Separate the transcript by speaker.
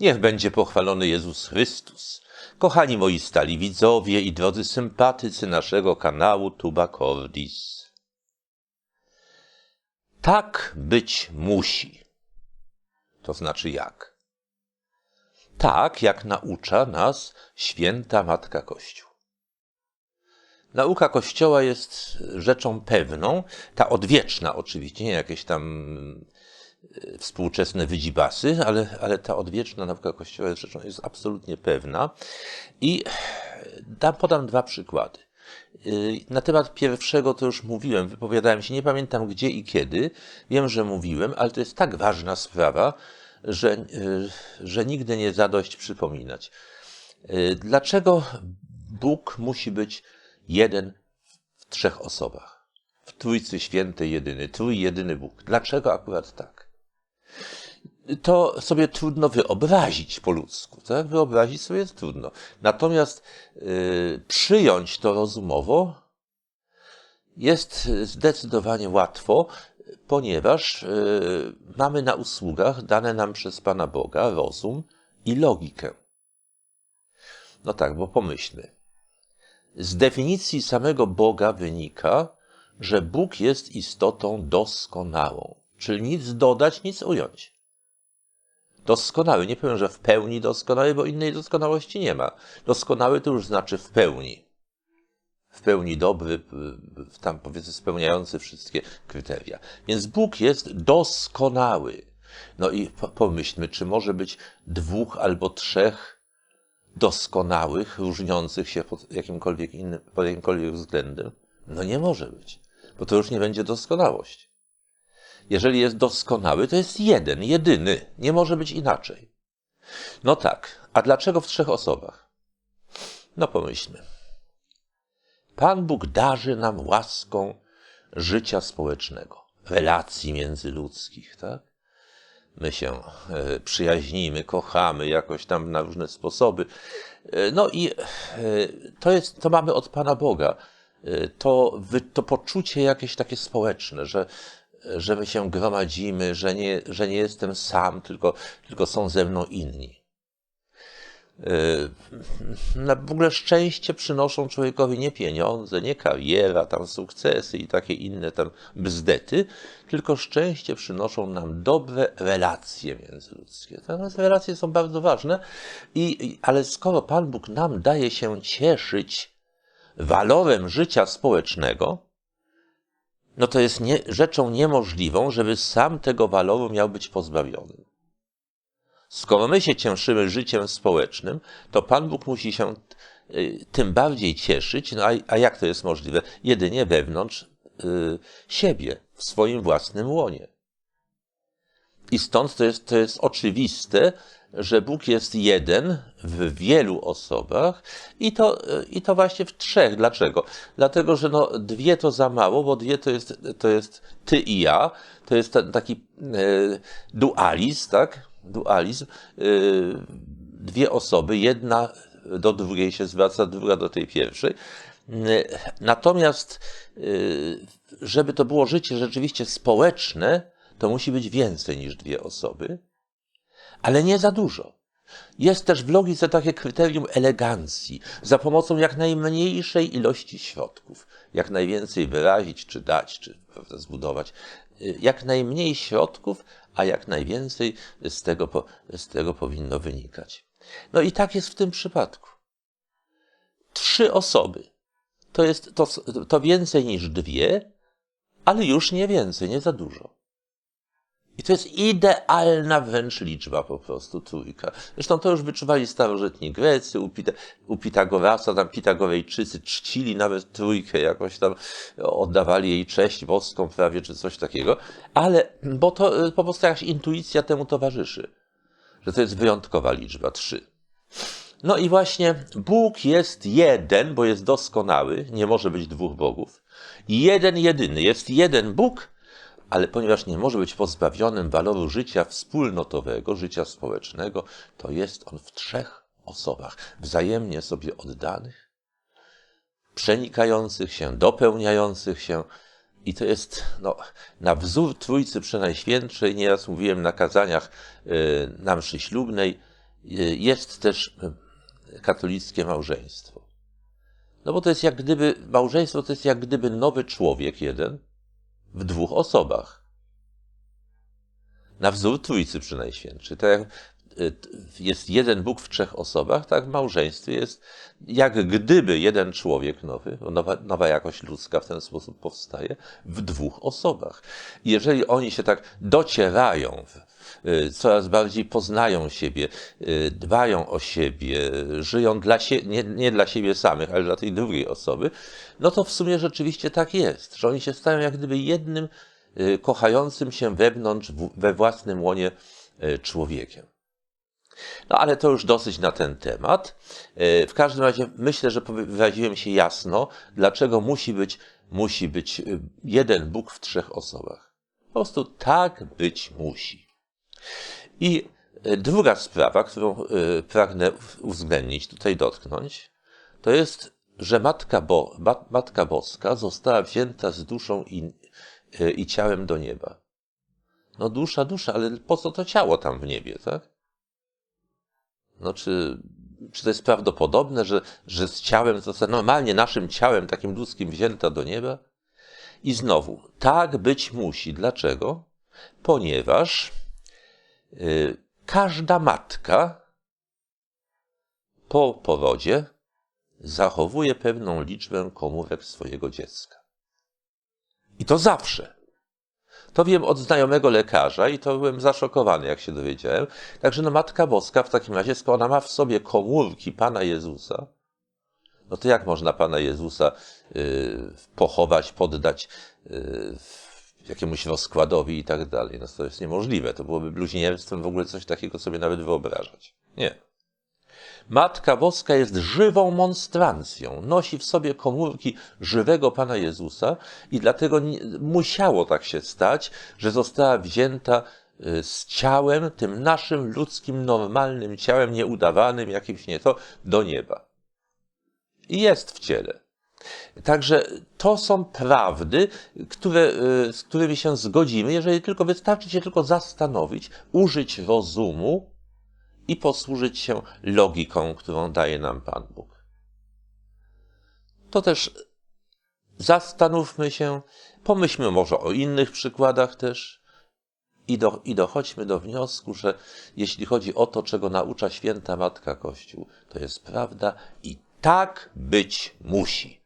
Speaker 1: Niech będzie pochwalony Jezus Chrystus. Kochani moi stali widzowie i drodzy sympatycy naszego kanału Tuba Cordis. Tak być musi. To znaczy jak? Tak, jak naucza nas święta Matka Kościół. Nauka Kościoła jest rzeczą pewną, ta odwieczna oczywiście, nie jakieś tam współczesne wydzibasy, ale, ale ta odwieczna nauka Kościoła jest rzeczą jest absolutnie pewna. I dam, podam dwa przykłady. Y, Na temat pierwszego to już mówiłem, wypowiadałem się, nie pamiętam gdzie i kiedy. Wiem, że mówiłem, ale to jest tak ważna sprawa, że, y, że nigdy nie zadość przypominać. Y, Dlaczego Bóg musi być jeden w trzech osobach? W Trójcy Świętej jedyny, trójjedyny Bóg. Dlaczego akurat tak? To sobie trudno wyobrazić po ludzku. Tak? Wyobrazić sobie jest trudno. Natomiast y, przyjąć to rozumowo jest zdecydowanie łatwo, ponieważ y, mamy na usługach dane nam przez Pana Boga rozum i logikę. No tak, bo pomyślmy. Z definicji samego Boga wynika, że Bóg jest istotą doskonałą, czyli nic dodać, nic ująć doskonały. Nie powiem, że w pełni doskonały, bo innej doskonałości nie ma. Doskonały to już znaczy w pełni. W pełni dobry, tam powiedzmy spełniający wszystkie kryteria. Więc Bóg jest doskonały. No i pomyślmy, czy może być dwóch albo trzech doskonałych, różniących się pod jakimkolwiek innym, pod jakimkolwiek względem? No nie może być, bo to już nie będzie doskonałość. Jeżeli jest doskonały, to jest jeden, jedyny. Nie może być inaczej. No tak, a dlaczego w trzech osobach? No pomyślmy. Pan Bóg darzy nam łaską życia społecznego, relacji międzyludzkich, tak? My się e, przyjaźnimy, kochamy jakoś tam na różne sposoby. E, no i e, to jest, to mamy od Pana Boga. To, to poczucie jakieś takie społeczne, że, że my się gromadzimy, że nie, że nie jestem sam, tylko, tylko są ze mną inni. Yy, w ogóle szczęście przynoszą człowiekowi nie pieniądze, nie kariera, tam sukcesy i takie inne tam bzdety, tylko szczęście przynoszą nam dobre relacje międzyludzkie. Te relacje są bardzo ważne, i, ale skoro Pan Bóg nam daje się cieszyć walorem życia społecznego, no to jest nie, rzeczą niemożliwą, żeby sam tego waloru miał być pozbawiony. Skoro my się cieszymy życiem społecznym, to Pan Bóg musi się y, tym bardziej cieszyć, no a, a jak to jest możliwe? Jedynie wewnątrz y, siebie, w swoim własnym łonie. I stąd to jest, to jest oczywiste, że Bóg jest jeden w wielu osobach i to, i to właśnie w trzech. Dlaczego? Dlatego, że no, dwie to za mało, bo dwie to jest, to jest ty i ja, to jest taki e, dualizm, tak? Dualizm. E, dwie osoby, jedna do drugiej się zwraca, druga do tej pierwszej. E, natomiast, żeby to było życie rzeczywiście społeczne, to musi być więcej niż dwie osoby ale nie za dużo. Jest też w logice takie kryterium elegancji, za pomocą jak najmniejszej ilości środków, jak najwięcej wyrazić, czy dać, czy prawda, zbudować, jak najmniej środków, a jak najwięcej z tego, z tego powinno wynikać. No i tak jest w tym przypadku. Trzy osoby to jest to, to więcej niż dwie, ale już nie więcej, nie za dużo. I to jest idealna wręcz liczba po prostu, trójka. Zresztą to już wyczuwali starożytni Grecy, u, Pita, u Pitagorasa, tam Pitagorejczycy czcili nawet trójkę, jakoś tam oddawali jej cześć boską prawie, czy coś takiego. Ale, bo to y, po prostu jakaś intuicja temu towarzyszy, że to jest wyjątkowa liczba, trzy. No i właśnie Bóg jest jeden, bo jest doskonały, nie może być dwóch bogów. Jeden, jedyny, jest jeden Bóg, ale ponieważ nie może być pozbawionym waloru życia wspólnotowego, życia społecznego, to jest on w trzech osobach, wzajemnie sobie oddanych, przenikających się, dopełniających się. I to jest no, na wzór Trójcy Przenajświętszej, nieraz mówiłem na kazaniach yy, na mszy ślubnej, y, jest też y, katolickie małżeństwo. No bo to jest jak gdyby, małżeństwo to jest jak gdyby nowy człowiek jeden w dwóch osobach. Na wzór Trójcy Przynajświętszej. Tak jak jest jeden Bóg w trzech osobach, tak w małżeństwie jest jak gdyby jeden człowiek nowy, nowa, nowa jakość ludzka w ten sposób powstaje, w dwóch osobach. Jeżeli oni się tak docierają, y, coraz bardziej poznają siebie, y, dbają o siebie, żyją dla sie, nie, nie dla siebie samych, ale dla tej drugiej osoby, no to w sumie rzeczywiście tak jest, że oni się stają jak gdyby jednym y, kochającym się wewnątrz, we własnym łonie y, człowiekiem. No ale to już dosyć na ten temat. E, W każdym razie myślę, że wyraziłem się jasno, dlaczego musi być, musi być y, jeden Bóg w trzech osobach. Po prostu tak być musi. I e, druga sprawa, którą e, pragnę uwzględnić, tutaj dotknąć, to jest, że Matka, Bo, Ma- Matka Boska została wzięta z duszą i, e, i ciałem do nieba. No dusza, dusza, ale po co to ciało tam w niebie, tak? No czy, czy to jest prawdopodobne, że, że z ciałem, normalnie naszym ciałem, takim ludzkim, wzięta do nieba? I znowu, tak być musi. Dlaczego? Ponieważ y, każda matka po porodzie zachowuje pewną liczbę komórek swojego dziecka. I to zawsze. To wiem od znajomego lekarza i to byłem zaszokowany, jak się dowiedziałem. Także no Matka Boska w takim razie, skoro ona ma w sobie komórki Pana Jezusa, no to jak można Pana Jezusa y, pochować, poddać y, jakiemuś rozkładowi i tak dalej? No to jest niemożliwe. To byłoby bluźnierstwem w ogóle coś takiego sobie nawet wyobrażać. Nie. Matka Boska jest żywą monstrancją, nosi w sobie komórki żywego Pana Jezusa i dlatego nie, musiało tak się stać, że została wzięta y, z ciałem, tym naszym ludzkim, normalnym ciałem, nieudawanym, jakimś nie to, do nieba. I jest w ciele. Także to są prawdy, które, y, z którymi się zgodzimy, jeżeli tylko wystarczy się tylko zastanowić, użyć rozumu, i posłużyć się logiką, którą daje nam Pan Bóg. To też zastanówmy się, pomyślmy może o innych przykładach też i, do, i dochodźmy do wniosku, że jeśli chodzi o to, czego naucza święta Matka Kościół, to jest prawda i tak być musi.